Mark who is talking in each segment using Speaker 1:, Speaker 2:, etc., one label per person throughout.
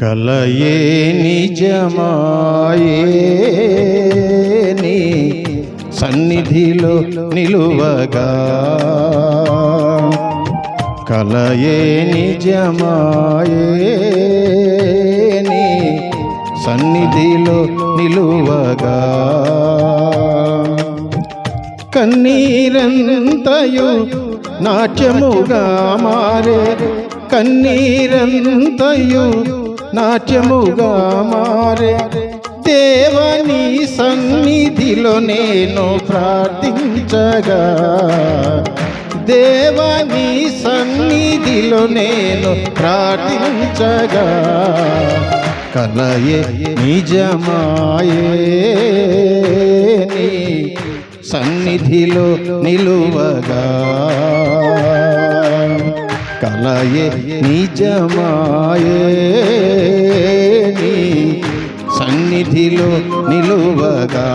Speaker 1: కలయే నిజమాయేని సన్నిధిలో నిలువగా. కలయే నిజమాయేని సన్నిధిలో నిలువగా. కన్నీరంతయు నాట్యముగా మారే. కన్నీరంతయు నాట్యముగా మారే దేవని సన్నిధిలో నేను ప్రార్థించగా. దేవని సన్నిధిలో నేను ప్రార్థించగా. కలయే నిజమాయే సన్నిధిలో నిలువగా. కలయే నిజమాయే నీ సన్నిధిలో నిలువగా.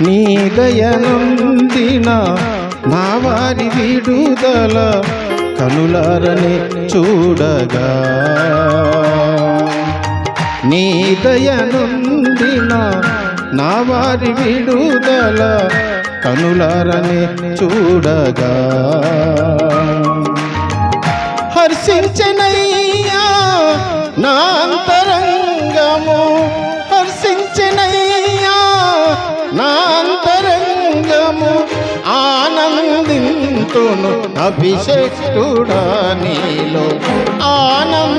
Speaker 1: నీ దయనందిన నా వారి విడుదల కనులారని చూడగా. నీ దయనందిన నా వారి విడుదల కనులారని చూడగా. హర్షించనయ్యా నా అంత ఆనందింతును అభిషేక్తుడా నీలో. ఆనందింతును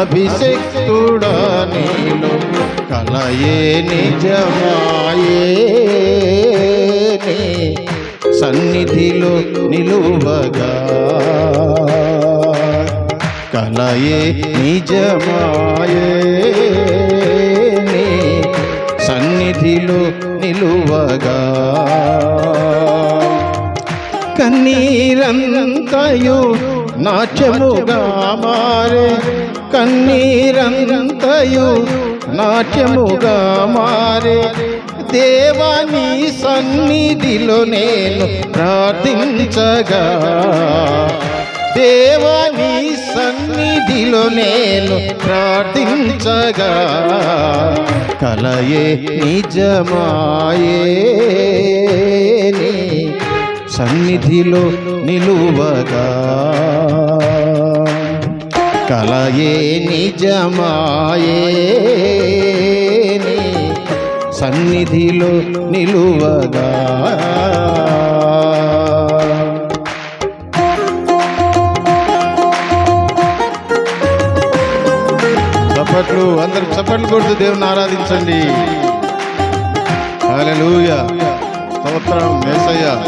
Speaker 1: అభిషేక్తుడా నీలో. కలయే నిజమాయే సన్నిధిలో నిలువగా. కలయే నిజమాయే సన్నిధిలో నిలువగా. కన్నీరంతయు నాట్యముగా మారే. కన్నీరంతయు నాట్యముగా మారే. దేవాని సన్నిధిలో నేను ప్రార్థించగా. దేవాని సన్నిధిలో నేను ప్రార్థించగా. కలయే నిజమాయే నీ సన్నిధిలో నిలువగా. కలయే నిజమాయేని సన్నిధిలో నిలువగా. చప్పట్లు అందరు చప్పట్లు కొడుతూ దేవుని ఆరాధించండి. హల్లెలూయా. స్తోత్రం యేసయ్య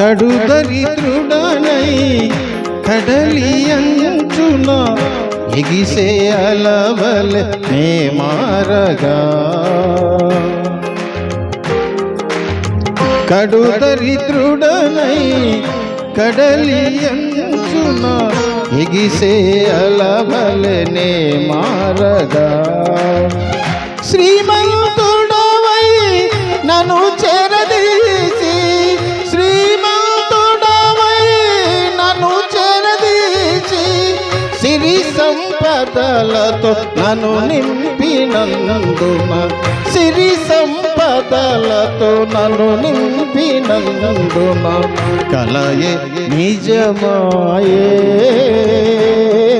Speaker 1: కడు దరిద్రుడనై కడలి అంచున ఎగిసే అలవల నే మారగా. కడు దరిద్రుడనై కడలి అంచున ఎగిసే అలవల నే మారగా. నన్ను నింపినందున సిరి సంపదలతో నన్ను నింపినందున కలయే నిజమాయే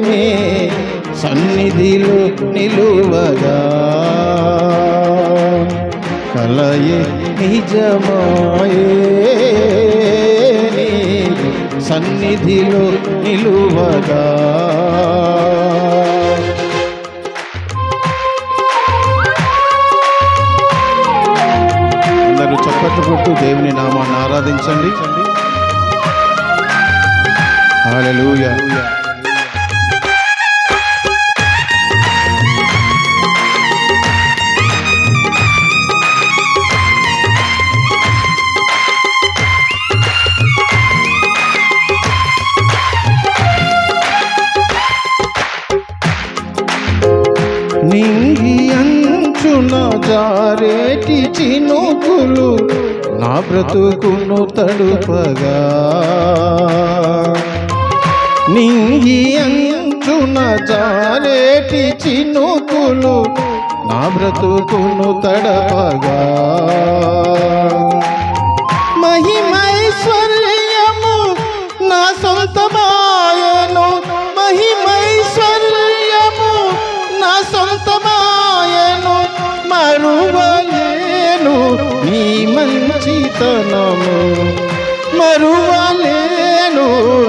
Speaker 1: నీ సన్నిధిలో నిలువగా. కలయే నిజమాయే సన్నిధిలో నిలువగా. అంచున జారేటి చినుకులు నా బ్రతుకును తడుపగా. నింగి అంచున జారేటి చినుకులు నా బ్రతుకును తడపగా. మహిమయ మంచితనము మరువలేను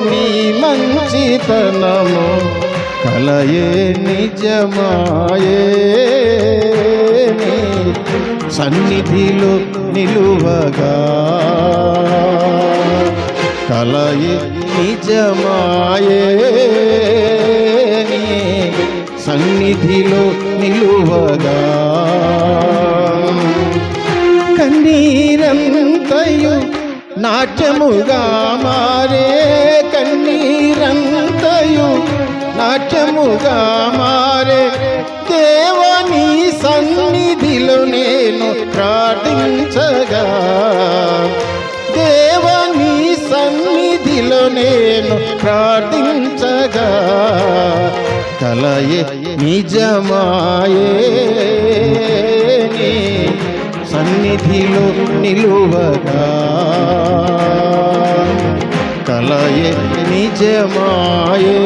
Speaker 1: నీ మంచితనము కలయే నిజమాయే సన్నిధిలో నిలువగా. కలయే నిజమాయే సన్నిధిలో నిలువగా. కన్నీరం కన్నీరంతయు నాట్యముగా మారే కన్నీరంతయు నాట్యముగా మారే దేవని సన్నిధిలో నేను ప్రార్థించగా. దేవని సన్నిధిలో నేను ప్రార్థించగా. కలయే నిజమాయే నీ సన్నిధిలో నిలువగా. కలయే నిజమాయే.